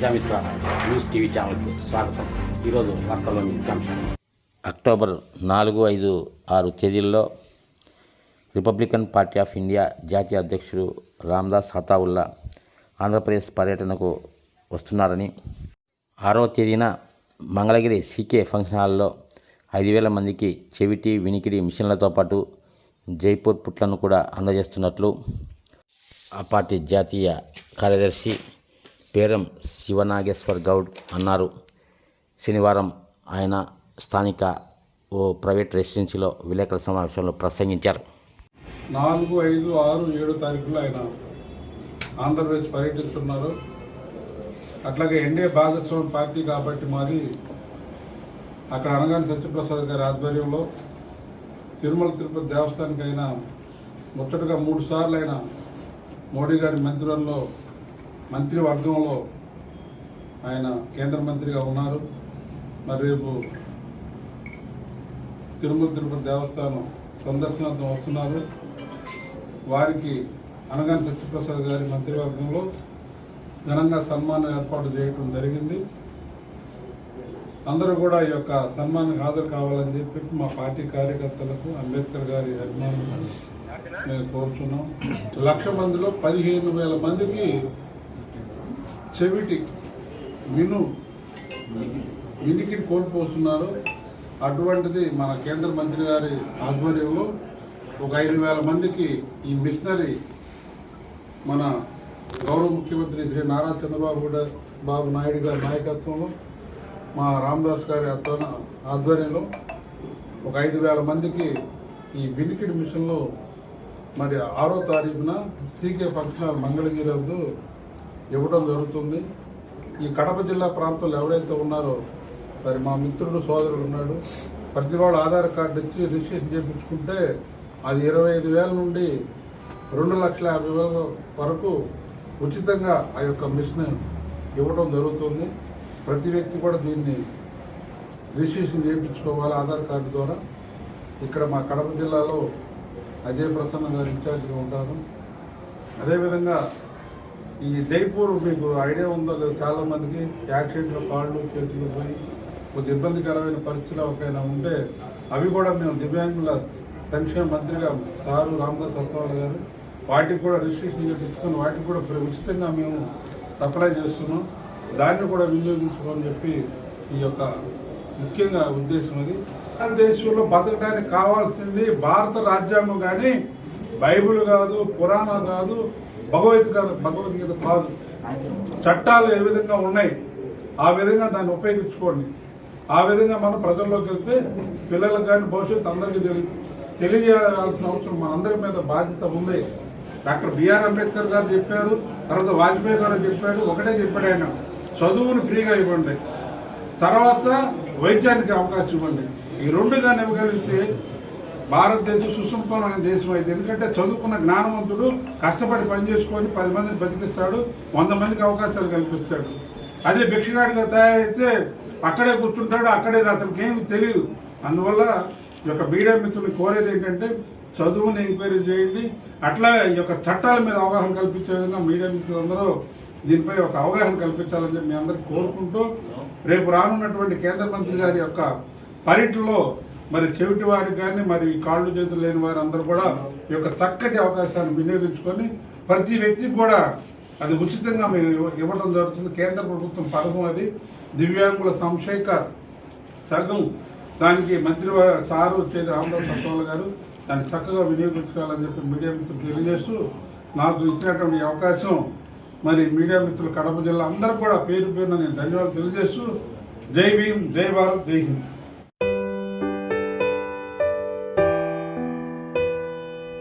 Prajamitra news TV ఛానల్కి స్వాగతం. ఈరోజు వార్తల్లోని ముఖ్యాంశాలు అక్టోబర్ నాలుగు ఐదు ఆరు తేదీల్లో రిపబ్లికన్ పార్టీ ఆఫ్ ఇండియా జాతీయ అధ్యక్షుడు రామ్దాస్ హతావుల్లా ఆంధ్రప్రదేశ్ పర్యటనకు వస్తున్నారని. ఆరవ తేదీన మంగళగిరి సీకే ఫంక్షన్ హాల్లో ఐదు వేల మందికి చెవిటి వినికిడి మిషన్లతో పాటు జైపూర్ పుట్లను కూడా అందజేస్తున్నట్లు ఆ పార్టీ జాతీయ కార్యదర్శి పేరం శివనాగేశ్వర్ గౌడ్ అన్నారు. శనివారం ఆయన స్థానిక ఓ ప్రైవేట్ రెసిడెన్సీలో విలేకరుల సమావేశంలో ప్రసంగించారు. నాలుగు ఐదు ఆరు ఏడు తారీఖులో ఆయన ఆంధ్రప్రదేశ్ పర్యటిస్తున్నారు. అట్లాగే ఎన్డీఏ భాగస్వామి పార్టీ కాబట్టి మాది అక్కడ అనగాని సత్యప్రసాద్ గారి ఆధ్వర్యంలో తిరుమల తిరుపతి దేవస్థానానికి అయినా ముచ్చటగా మూడు సార్లు అయిన మోడీ గారి మంత్రులలో మంత్రివర్గంలో ఆయన కేంద్ర మంత్రిగా ఉన్నారు. మరి రేపు తిరుమల తిరుపతి దేవస్థానం సందర్శనార్థం వస్తున్నారు. వారికి అనగాని సత్యప్రసాద్ గారి మంత్రివర్గంలో ఘనంగా సన్మానం ఏర్పాటు చేయడం జరిగింది. అందరూ కూడా ఈ యొక్క సన్మానం హాజరు కావాలని చెప్పి మా పార్టీ కార్యకర్తలకు అంబేద్కర్ గారి అభిమానులకు మేము కోరుచున్నాం. లక్ష మందిలో పదిహేను వేల మందికి చెవిటి విను. వినికిడి కోల్పోతున్నారు? అటువంటిది మన కేంద్ర మంత్రి గారి ఆధ్వర్యంలో ఒక ఐదు వేల మందికి ఈ మిషనరీ మన గౌరవ ముఖ్యమంత్రి శ్రీ నారా చంద్రబాబు కూడా- బాబు నాయుడు గారి నాయకత్వంలో మా రామదాస్ గారి ఆధ్వర్యంలో ఒక ఐదు వేల మందికి ఈ వినికిడి మిషన్లో మరి ఆరో తారీఖున సీకే ఫంక్షన్ మంగళగిరి వద్ద ఇవ్వడం జరుగుతుంది. ఈ కడప జిల్లా ప్రాంతంలో ఎవరైతే ఉన్నారో మరి మా మిత్రుడు సోదరుడు ఉన్నాడు. ప్రతి వాళ్ళు ఆధార్ కార్డు ఇచ్చి రిజిస్ట్రేషన్ చేయించుకుంటే అది ఇరవై ఐదు వేల నుండి రెండు లక్షల యాభై వేల వరకు ఉచితంగా ఆ యొక్క మిషన్ ఇవ్వడం జరుగుతుంది. ప్రతి వ్యక్తి కూడా దీన్ని రిజిస్ట్రేషన్ చేయించుకోవాలి ఆధార్ కార్డు ద్వారా. ఇక్కడ మా కడప జిల్లాలో అజయ్ ప్రసన్న గారు ఇన్ఛార్జ్గా ఉంటారు. అదేవిధంగా ఈ జైపూర్ మీకు ఐడియా ఉందో లేదు చాలా మందికి కాళ్ళు చేతులు పోయి కొద్ది ఇబ్బందికరమైన పరిస్థితులు ఒకైనా ఉంటే అవి కూడా మేము దివ్యాంగుల సంక్షేమ మంత్రిగా సారు రామదాస్ సత్వాల గారు వాటికి కూడా రిజిస్ట్రేషన్ చేయించుకొని వాటికి కూడా ఉచితంగా మేము సప్లై చేస్తున్నాం. దాన్ని కూడా వినియోగించుకోమని చెప్పి ఈ యొక్క ముఖ్యంగా ఉద్దేశం అది. దేశంలో బతకడానికి కావాల్సింది భారత రాజ్యాంగం కానీ బైబిల్ కాదు పురాణం కాదు భగవద్గీత భగవద్గీత కాదు చట్టాలు ఏ విధంగా ఉన్నాయి ఆ విధంగా దాన్ని ఉపయోగించుకోండి. ఆ విధంగా మనం ప్రజల్లోకి వెళ్తే పిల్లలకు కానీ భవిష్యత్తు అందరికీ తెలియ తెలియజేయాల్సిన అవసరం మనందరి మీద బాధ్యత ఉంది. డాక్టర్ బిఆర్ అంబేద్కర్ గారు చెప్పారు తర్వాత వాజ్పేయి గారు చెప్పారు ఒకటే చెప్పాడు ఆయన చదువును ఫ్రీగా ఇవ్వండి. తర్వాత వైద్యానికి అవకాశం ఇవ్వండి. ఈ రెండు కానీ ఇవ్వగలిగితే భారతదేశం సుసంపన్నమైన దేశం అయితే. ఎందుకంటే చదువుకున్న జ్ఞానవంతుడు కష్టపడి పని చేసుకొని పది మందిని బతికిస్తాడు వంద మందికి అవకాశాలు కల్పిస్తాడు. అదే భిక్షగాడిగా తయారైతే అక్కడే కూర్చుంటాడు అక్కడే అతనికి ఏమి తెలియదు. అందువల్ల ఈ యొక్క మీడియా మిత్రులు కోరేది ఏంటంటే చదువుని ఎంక్వైరీ చేయండి. అట్లా ఈ యొక్క చట్టాల మీద అవగాహన కల్పించే విధంగా మీడియా మిత్రులందరూ దీనిపై ఒక అవగాహన కల్పించాలని చెప్పి మీ అందరికి కోరుకుంటూ రేపు రానున్నటువంటి కేంద్ర మంత్రి గారి యొక్క పర్యటనలో మరి చెవిటి వారికి కానీ మరి ఈ కాళ్ళు చేతులు లేని వారు అందరూ కూడా ఈ యొక్క చక్కటి అవకాశాన్ని వినియోగించుకొని ప్రతి వ్యక్తికి కూడా అది ఉచితంగా మేము ఇవ్వడం జరుగుతుంది. కేంద్ర ప్రభుత్వం పథకం అది. దివ్యాంగుల సంక్షేక సగం దానికి మంత్రి సారు వచ్చేది రామదాస్ సత్వాల గారు దాన్ని చక్కగా వినియోగించుకోవాలని చెప్పి మీడియా మిత్రులు తెలియజేస్తూ నాకు ఇచ్చినటువంటి అవకాశం మరి మీడియా మిత్రులు కడప జిల్లా అందరూ కూడా పేరు పేరున నేను ధన్యవాదాలు తెలియజేస్తూ జై భీమ్ జై భారత్ జై హింద్.